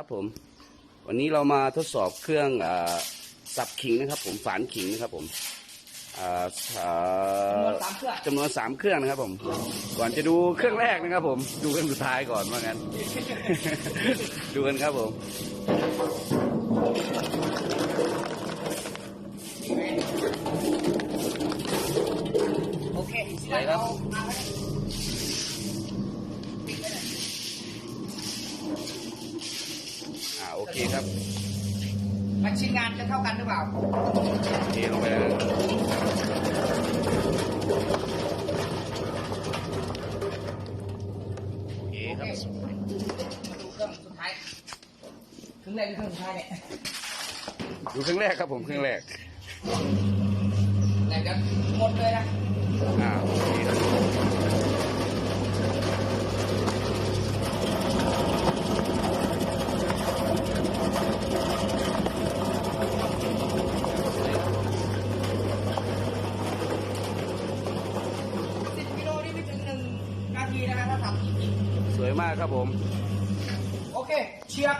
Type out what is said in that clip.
ครับผม วันนี้เรามาทดสอบเครื่องอาสับขิงนะครับ ผมฝานขิงนะครับผมอ่าอ่าจำนวนสามเครื่องจำนวนสามเครื่องนะครับผม ก่อนจะดูเครื่องแรกนะครับ ผม ดูเครื่องสุดท้ายก่อนว่างั้น ดูกันครับผมโอเคไหนครับ อ่าโอ เคครับมันชิ้นงานจะเท่ากันหรือเปล่าเทลงไปแล้วโอเคโอคเครับ มาดูเครื่องสุดท้ายเครื่องแรกหรือเครื่องสุดท้ายเนี่ยดูเครื่องแรกครับผมเครื่องแรก แต่เดี๋ยวหมดเลยนะ อ่าโอเคครับสิบกิโลนี่ไม่ถึงห นึ่งนาทีนะครับถ้าทำจริงสวยมากครับผมๆโอเค เชียบ